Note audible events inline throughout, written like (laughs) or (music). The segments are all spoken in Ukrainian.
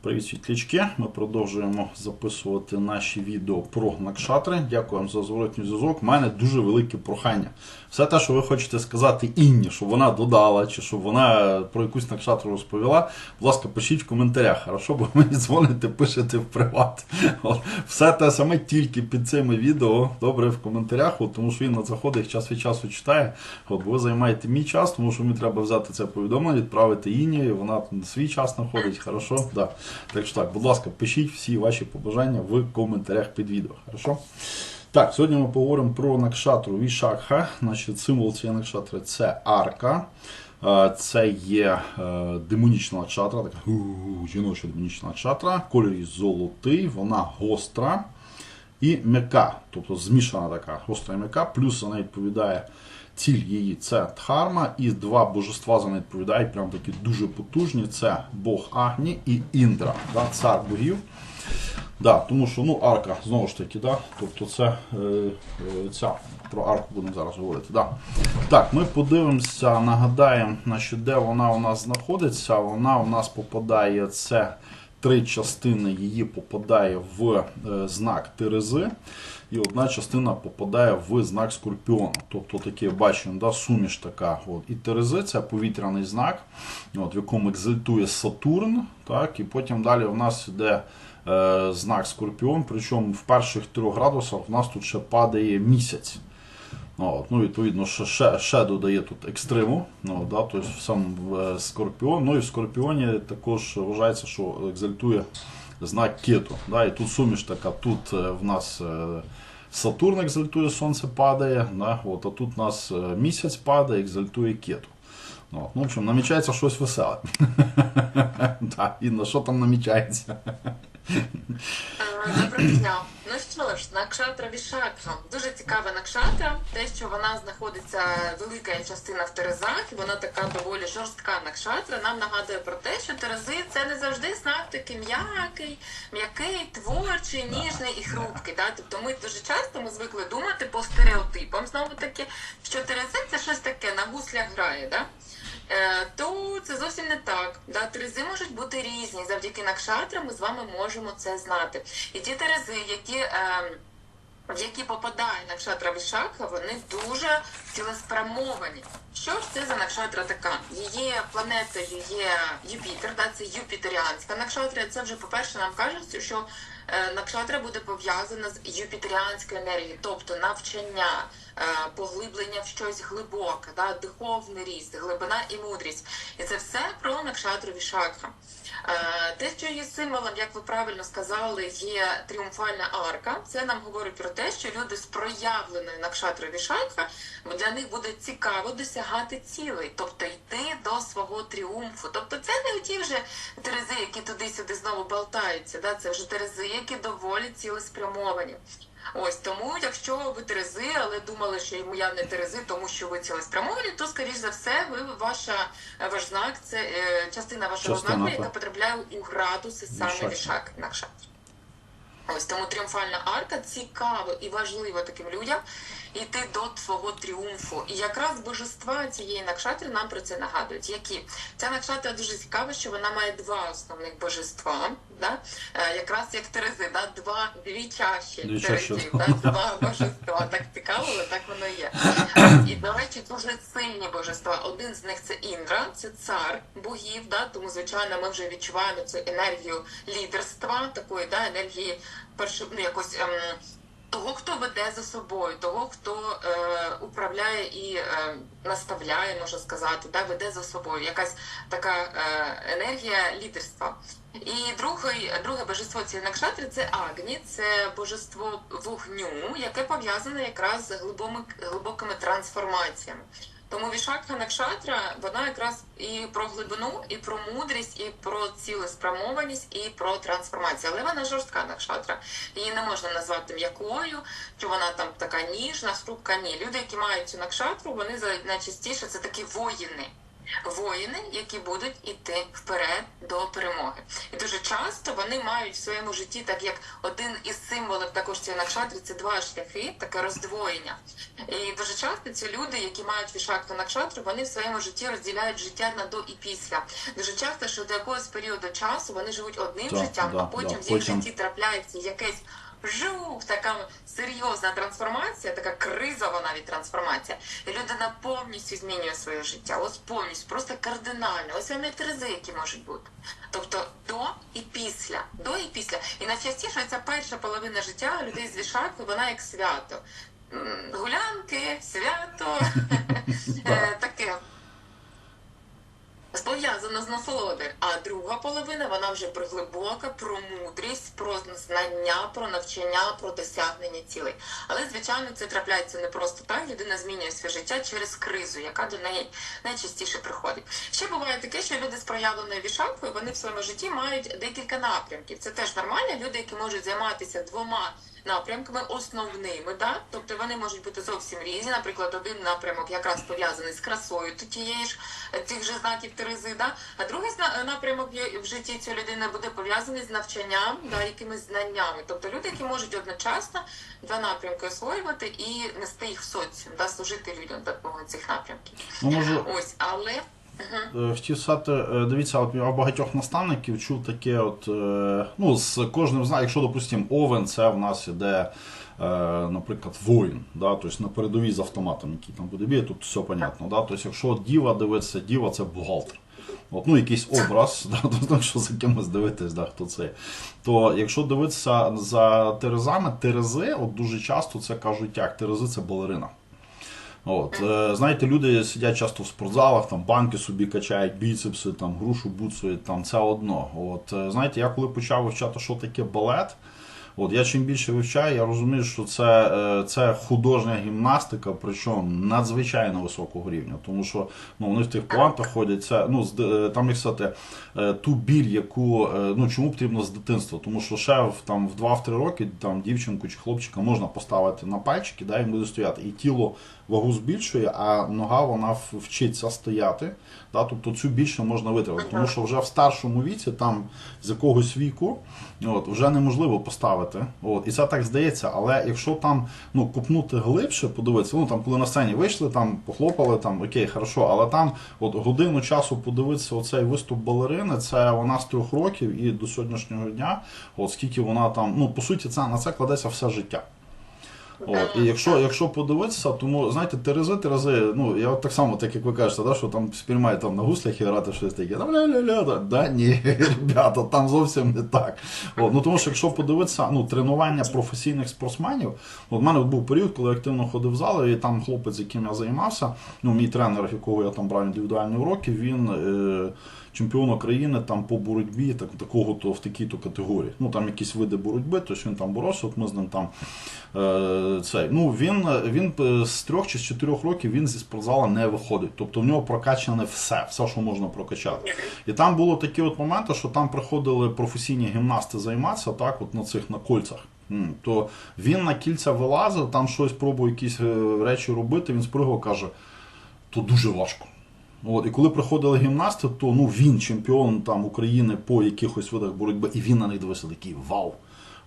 Привіт, світлячки. Ми продовжуємо записувати наші відео про накшатри. Дякую вам за зворотній зв'язок. У мене дуже велике прохання. Все те, що ви хочете сказати Інні, щоб вона додала, чи щоб вона про якусь накшатру розповіла, будь ласка, пишіть в коментарях. Хорошо, бо мені дзвоните, пишете в приват. Все те саме тільки під цими відео. Добре в коментарях, тому що він заходить час від часу читає. От, ви займаєте мій час, тому що мені треба взяти це повідомлення, відправити Інні, і вона свій час знаходить. Хорошо? Да. Так що так, будь ласка, пишіть всі ваші побажання в коментарях під відео. Хорошо? Так, сьогодні ми поговоримо про накшатру Вішакха. Значить, символ цієї накшатри це арка. Е, Це є е, демонічна накшатра, така жіноча демонічна накшатра. Колір золотий, вона гостра і м'яка, тобто змішана така гостра і м'яка, плюс вона відповідає. Ціль її це Дхарма, і два божества за неї відповідають, прям такі дуже потужні. Це Бог Агні і Індра, да, цар богів. Да, тому що ну, арка, знову ж таки, да, тобто це е, е, ця, про арку будемо зараз говорити. Да. Так, ми подивимося, нагадаємо, значить, де вона у нас знаходиться. Вона у нас попадає, це три частини її попадає в е, знак Терези, і одна частина попадає в знак Скорпіона. Тобто таке бачимо, да, суміш така. От. І Терези це повітряний знак, от, в якому екзальтує Сатурн. Так, і потім далі у нас йде е, знак Скорпіон, причому в перших трьох градусах у нас тут ще падає місяць. От, ну, відповідно, ще, ще, додає тут екстриму, ну, да, тобто сам е, Скорпіон. Ну і в Скорпіоні також вважається, що екзальтує знак Кету. Да, і тут суміш така, тут е, в нас е, Сатурн екзальтує, Сонце падає, да, от, а тут у нас місяць падає, екзальтує Кету. Ну, ну, в общем, намічається щось веселе. (laughs) Так, Інна, що там намічається? Доброго дня. Що ж, накшатра Вішакха. Дуже цікава накшатра. Те, що вона знаходиться велика частина в Терезах, і вона така доволі жорстка накшатра. Нам нагадує про те, що Терези це не завжди знак такий м'який, м'який, творчий, ніжний і хрупкий. Да? Тобто ми дуже часто ми звикли думати по стереотипам. Знову таки, що Терези це щось таке на гуслях грає. Да? Е, то це зовсім не так. Да, терези можуть бути різні. Завдяки накшатрам ми з вами можемо це знати. І ті терези, які, е, в які попадає накшатра Вішакха, вони дуже цілеспрямовані. Що ж це за накшатра така? Її планетою є Юпітер, да, це юпітеріанська накшатра. Це вже, по-перше, нам кажуть, що накшатра буде пов'язана з юпітеріанською енергією, тобто навчання, е, поглиблення в щось глибоке, да, духовний ріст, глибина і мудрість. І це все про накшатру Вішакха. Е, Те, що є символом, як ви правильно сказали, є тріумфальна арка. Це нам говорить про те, що люди з проявленою накшатрою Вішакха, для них буде цікаво досягати цілей, тобто йти до свого тріумфу. Тобто це не ті вже терези, які туди-сюди знову болтаються. Да? Це вже терези, які доволі цілеспрямовані. Ось тому, якщо ви терези, але думали, що йому я не терези, тому що ви цілеспрямовані, то скоріш за все, ви ваша ваш знак, це е, частина вашого знаку, яка потрапляє у градуси саме Вішак. Ось тому тріумфальна арка цікаво і важливо таким людям йти до свого тріумфу. І якраз божества цієї накшатри нам про це нагадують. Які ця накшатра дуже цікава, що вона має два основних божества, да? е, якраз як Терези, да? два дві чаші. Терезів, да? (laughs) два божества. Так цікаво, але так воно є. (laughs) І до речі, дуже сильні божества. Один з них це Індра, це цар богів. Да? Тому звичайно ми вже відчуваємо цю енергію лідерства, такої да, енергії перше, ну, якось. Ем, того, хто веде за собою, того, хто е, управляє і е, наставляє, можна сказати, да, веде за собою якась така е, енергія лідерства. І другий, друге божество цієї накшатри це Агні, це божество вогню, яке пов'язане якраз з глибокими, глибокими трансформаціями. Тому Вішакха Накшатра, вона якраз і про глибину, і про мудрість, і про цілеспрямованість, і про трансформацію. Але вона жорстка накшатра. Її не можна назвати м'якою, чи вона там така ніжна, хрупка. Ні. Люди, які мають цю накшатру, вони найчастіше це такі воїни. Воїни, які будуть іти вперед до перемоги. І дуже часто вони мають в своєму житті, так як один із символів також цієї накшатри, це два шляхи, таке роздвоєння. І дуже часто ці люди, які мають вішак накшатру, вони в своєму житті розділяють життя на до і після. Дуже часто, що до якогось періоду часу вони живуть одним Так, життям, да, а потім да, в їх потім- житті трапляється якесь жух, така серйозна трансформація, така кризова навіть трансформація. І людина повністю змінює своє життя. Ось повністю, просто кардинально. Ось вони три які можуть бути. Тобто до і після, до і після. І найчастіше ця перша половина життя людей з вішакою, вона як свято. Гулянки, свято, (laughs) е, таке. Пов'язано з насолодою. А друга половина вона вже про глибока, про мудрість, про знання, про навчання, про досягнення цілей. Але звичайно, це трапляється не просто так. Людина змінює своє життя через кризу, яка до неї найчастіше приходить. Ще буває таке, що люди з проявленою вішакою вони в своєму житті мають декілька напрямків. Це теж нормально. Люди, які можуть займатися двома напрямками основними, да? тобто вони можуть бути зовсім різні. Наприклад, один напрямок якраз пов'язаний з красою тієї ж е, тих же знаків Терези, да? а другий зна- напрямок в житті цієї людини буде пов'язаний з навчанням, да, якимись знаннями. Тобто люди, які можуть одночасно два напрямки освоювати і нести їх в соціум, да, служити людям допомогою цих напрямків. Ну, може, Сказати, але. Е, Хотів сказати, е, дивіться, от я багатьох наставників чув таке, от, е, ну, з кожним знає, якщо, допустимо, овен, це в нас іде, е, наприклад, воїн, да, тобто на передовій з автоматом, який там буде бігати, тут все понятно. Да, тобто, якщо діва дивиться, діва це бухгалтер. От, ну, якийсь образ, (laughs) да, тобто, якщо за кимось дивитись, да, хто це. То якщо дивитися за терезами, терези, от дуже часто це кажуть як, терези це балерина. От, е, знаєте, люди сидять часто в спортзалах, там банки собі качають, біцепси, там грушу буцують, там це одно. От, е, знаєте, я коли почав вивчати, що таке балет, от я чим більше вивчаю, я розумію, що це, е, це художня гімнастика, причому надзвичайно високого рівня. Тому що ну, вони в тих плантах ходять, це, ну, е, там як сказати, е, ту біль, яку ну, чому потрібно з дитинства? Тому що ще в, там, в 2-3 роки там, дівчинку чи хлопчика можна поставити на пальчики, да, він буде стояти. І тіло вагу збільшує, а нога вона вчиться стояти. Да, тобто цю більше можна витримати. Тому що вже в старшому віці, там з якогось віку, от, вже неможливо поставити. От, і це так здається, але якщо там ну, купнути глибше, подивитися, ну там, коли на сцені вийшли, там похлопали, там окей, хорошо, але там от годину часу подивитися оцей виступ балерини, це вона з трьох років і до сьогоднішнього дня, от скільки вона там, ну по суті, це на це кладеться все життя. От, і якщо, якщо подивитися, тому знаєте, терези, терези, ну я от так само, так як ви кажете, да, що там сприймають там на гуслях і грати щось таке. Там ля-ля-ля, да, ні, (laughs) ребята, там зовсім не так. От, ну тому що якщо подивитися, ну тренування професійних спортсменів, от в мене був період, коли я активно ходив в зали, і там хлопець, яким я займався, ну мій тренер, якого я там брав індивідуальні уроки, він. Е, чемпіон України там по боротьбі так, такого то в такій-то категорії. Ну там якісь види боротьби, тобто він там боровся, от ми з ним там е, цей. Ну він, він е, з трьох чи з чотирьох років він зі спортзала не виходить. Тобто в нього прокачане все, все, що можна прокачати. І там було такі от моменти, що там приходили професійні гімнасти займатися, так, от на цих на кольцах. То він на кільця вилазив, там щось пробував якісь е, речі робити, він спригав, каже, то дуже важко. От, і коли приходили гімнасти, то ну, він чемпіон там, України по якихось видах боротьби, і він на них дивився такий вау.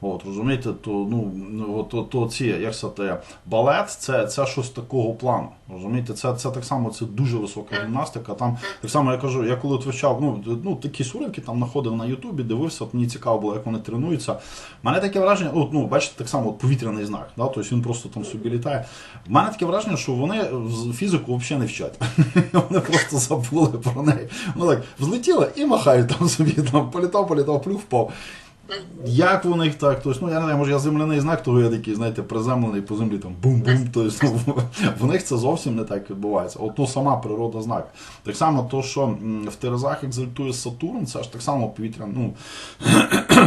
От, розумієте, то, ну, от, то, ці, як сказати, балет це, це щось такого плану. Розумієте, це, це так само це дуже висока гімнастика. Там так само я кажу, я коли вивчав, ну, ну такі суривки там знаходив на Ютубі, дивився, от мені цікаво було, як вони тренуються. У мене таке враження, от, ну, бачите, так само от повітряний знак, да, тобто він просто там собі літає. У мене таке враження, що вони фізику взагалі не вчать. (laughs) Вони просто забули про неї. Ну так, взлетіли і махають там собі, там політав, політав, плюх впав. Як у них так? Тобто, ну я не знаю, може я земляний знак, того я такий, знаєте, приземлений по землі там бум-бум. Тобто, ну, в них це зовсім не так відбувається. От ну, сама природа знак. Так само, то, що в Терезах екзальтує Сатурн, це ж так само повітря, ну,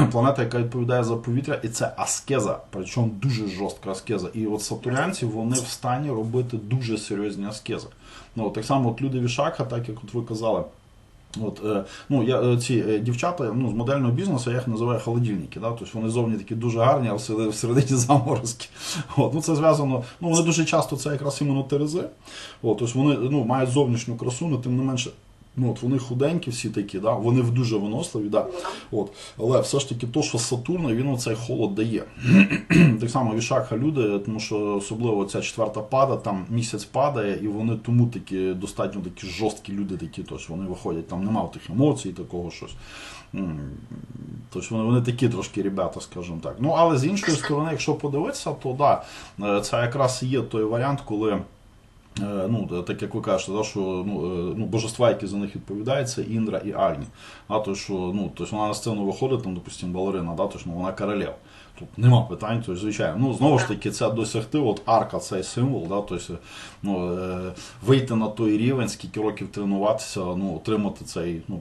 (clears throat) планета, яка відповідає за повітря, і це аскеза, причому дуже жорстка аскеза. І от сатурянці вони в стані робити дуже серйозні аскези. Ну, так само от люди Вішака, так як от ви казали. От, е, ну, я, е, ці е, дівчата ну, з модельного бізнесу, я їх називаю холодильники. Да? Тобто вони зовні такі дуже гарні, а всередині, всередині (laughs) заморозки. От, ну, це зв'язано, ну, вони дуже часто це якраз іменно терези. От, тобто вони ну, мають зовнішню красу, але тим не менше Ну, от вони худенькі, всі такі, да? вони дуже виносливі, да? от. але все ж таки то, що Сатурн, він оцей холод дає. (clears throat) так само вішака люди, тому що особливо ця четверта пада, там місяць падає, і вони тому такі достатньо такі жорсткі люди, такі, тож вони виходять, там немає тих емоцій, такого щось. Тож вони, вони такі трошки ребята, скажімо так. Ну, але з іншої сторони, якщо подивитися, то да, е, це якраз і є той варіант, коли. Е, Ну, так як ви кажете, да, що ну, е, ну, божества, які за них відповідають, це Індра і Агні. Да, то, що, ну, то, вона на сцену виходить, там, допустим, балерина, да, то, що, ну, вона королева. Тут нема питань, то, звичайно. Ну, знову ж таки, це досягти, от арка цей символ, да, тобто, ну, е, вийти на той рівень, скільки років тренуватися, ну, отримати цей ну,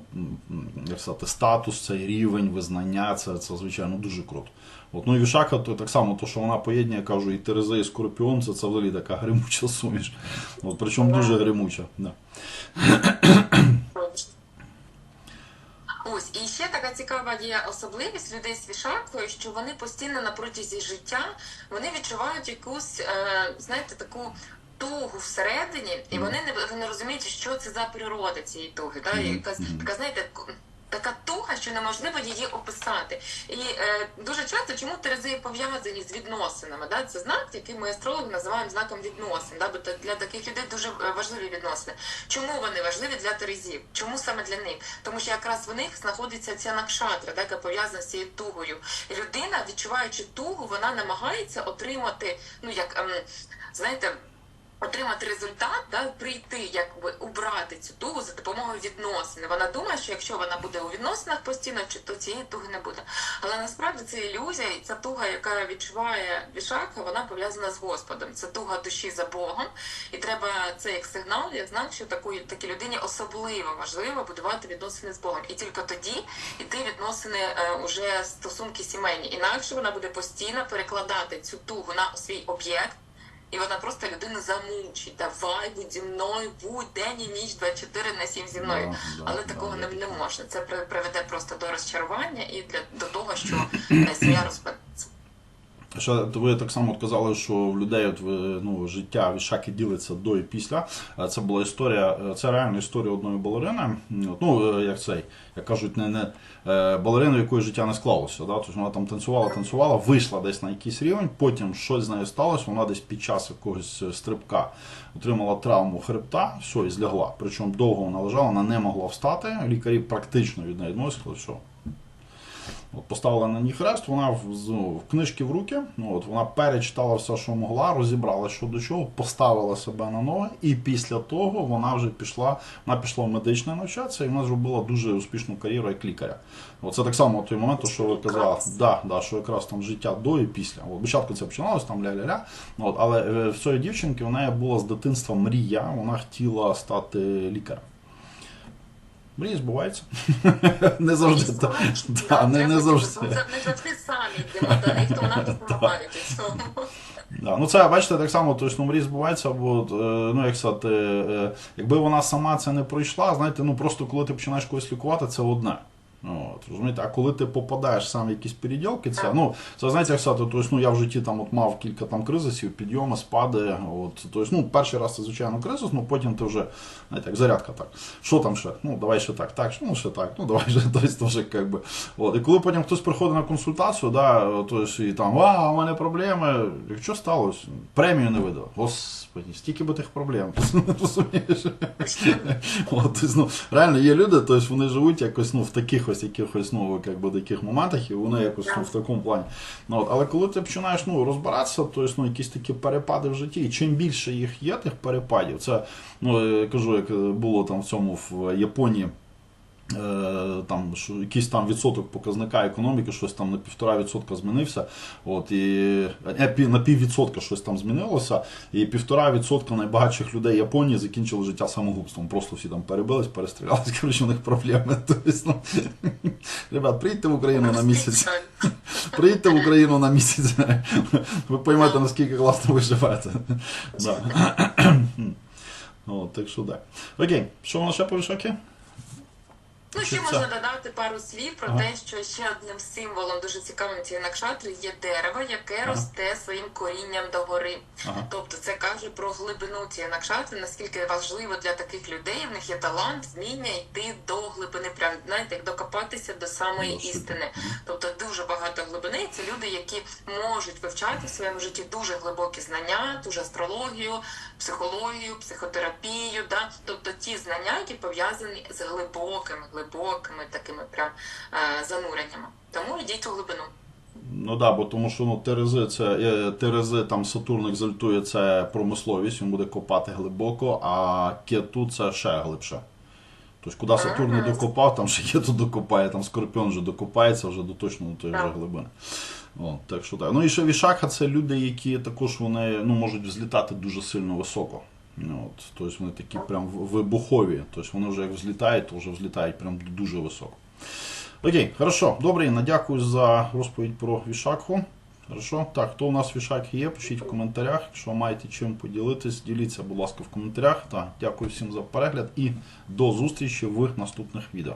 як сказати, статус, цей рівень, визнання, це, це звичайно дуже круто. От, ну і Вішака, то так само, то, що вона поєднує, я кажу, і Терези, і Скорпіон, це, це взагалі така (laughs) гримуча суміш. От, причому дуже гримуча. Да. Ще така цікава є особливість людей з вішакою, що вони постійно на протязі життя вони відчувають якусь, е, знаєте, таку тугу всередині, і вони не, не розуміють, що це за природа цієї туги. та Якась така, знаєте, така туга, що неможливо її описати. І е, дуже часто чому терези пов'язані з відносинами? Да? Це знак, який ми астрологи називаємо знаком відносин. Да? Бо для таких людей дуже е, важливі відносини. Чому вони важливі для терезів? Чому саме для них? Тому що якраз в них знаходиться ця накшатра, да, яка пов'язана з цією тугою. І людина, відчуваючи тугу, вона намагається отримати, ну як ем, знаєте. Отримати результат, да, прийти, якби убрати цю тугу за допомогою відносин. Вона думає, що якщо вона буде у відносинах постійно, то цієї туги не буде. Але насправді це ілюзія, і ця туга, яка відчуває вішака, вона пов'язана з Господом. Це туга душі за Богом, і треба це як сигнал, як знак, що такої такій людині особливо важливо будувати відносини з Богом. І тільки тоді йти відносини е, уже стосунки сімейні. Інакше вона буде постійно перекладати цю тугу на свій об'єкт. І вона просто людину замучить. Давай, будь зі мною, будь день і ніч, 24 на 7 зі мною. Да, Але да, такого да, не, не можна. Це при- приведе просто до розчарування і для до того, що (clears throat) сім'я розпадеться. Ще ви так само казали, що в людей от, ну, життя від ділиться до і після. Е, Це була історія, е, це реальна історія одної балерини. Ну, е, як цей, як кажуть, не, не балерина, в якої життя не склалося. Да? Тобто вона там танцювала, танцювала, вийшла десь на якийсь рівень, потім щось з нею сталося, вона десь під час якогось стрибка отримала травму хребта, все, і злягла. Причому довго вона лежала, вона не могла встати. Лікарі практично від неї відносили, що От поставила на ній хрест, вона в, ну, в книжки в руки, ну, от, вона перечитала все, що могла, розібрала що до чого, поставила себе на ноги, і після того вона вже пішла, вона пішла в медичне навчатися, і вона зробила дуже успішну кар'єру як лікаря. От це так само той момент, то, що ви казали, да, да, що якраз там життя до і після. От, спочатку це починалось там ля-ля-ля. Ну, але е, в цієї дівчинки в неї була з дитинства мрія, вона хотіла стати лікарем. Мрії збуваються. (laughs) не завжди. та- та, не, не завжди. Не завжди самі йдемо до них, то нам допомагають у цьому. Да, ну це бачите, так само точно мрії збувається, бо е, ну як сказати, е, якби вона сама це не пройшла, знаєте, ну просто коли ти починаєш когось лікувати, це одне. От, розумієте, а коли ти попадаєш сам в якісь переділки, це ну це знаєте, як сказати, тобто, ну я в житті там от мав кілька там кризисів, підйоми, спади. От, тобто, ну, перший раз це звичайно кризис, ну потім ти вже знаєте, як зарядка так. Що там ще? Ну давай ще так, так, ну ще так, ну (laughs) давай ще тобто, вже як би. От, і коли потім хтось приходить на консультацію, да, тобто, і там, а, у мене проблеми. Що сталося? Премію не видав. Господи, стільки би тих проблем. (laughs) Розумієш? От, тобто, ну, реально є люди, тобто вони живуть якось ну, в таких ось якихось ну, як би, таких моментах, і вони якось ну, в такому плані. Ну, от, але коли ти починаєш ну, розбиратися, то ну, якісь такі перепади в житті, і чим більше їх є, тих перепадів, це ну, я кажу, як було там в цьому в Японії. Е, Там що якийсь там відсоток показника економіки, щось там на півтора відсотка змінився. От і е, на піввідсотка щось там змінилося, і півтора відсотка найбагатших людей Японії закінчили життя самогубством. Просто всі там перебились, перестрілялись. (laughs) Коротше, у них проблеми. (laughs) Тобто, ну, ребят, приїдьте в Україну на місяць. (laughs) Приїдьте в Україну на місяць. Ви поймете, наскільки класно ви живете. Да. (clears throat) Так що так. Окей, що воно ще по вишаки? Ну, ще можна додати пару слів про Ага. те, що ще одним символом дуже цікавим цієї накшатри є дерево, яке Ага. росте своїм корінням догори. Ага. Тобто це каже про глибину цієї накшатри, наскільки важливо для таких людей, в них є талант, вміння йти до глибини, прям знаєте, як докопатися до самої супер. істини. Тобто багато глибини. Це люди, які можуть вивчати в своєму житті дуже глибокі знання, ту ж астрологію, психологію, психотерапію, да? тобто ті знання, які пов'язані з глибокими, глибокими такими прям е, зануреннями. Тому йдіть у глибину. Ну да, бо тому що ну, Терези, це е, Терези, там Сатурн екзальтує це промисловість, він буде копати глибоко, а кету це ще глибше. Тобто, куди Сатурн не докопав, там ще кету докопає, там Скорпіон вже докопається вже до точно до тої вже глибини. О, так що так. Ну і ще Вішака це люди, які також вони ну, можуть взлітати дуже сильно високо. Ну, от, тобто вони такі прям вибухові. Тобто вони вже як взлітають, то вже взлітають прям дуже високо. Окей, хорошо. Добре, Інна, дякую за розповідь про Вішакху. Хорошо. Так, хто у нас Вішак є, пишіть в коментарях. Якщо маєте чим поділитись, діліться, будь ласка, в коментарях. Так, дякую всім за перегляд і до зустрічі в наступних відео.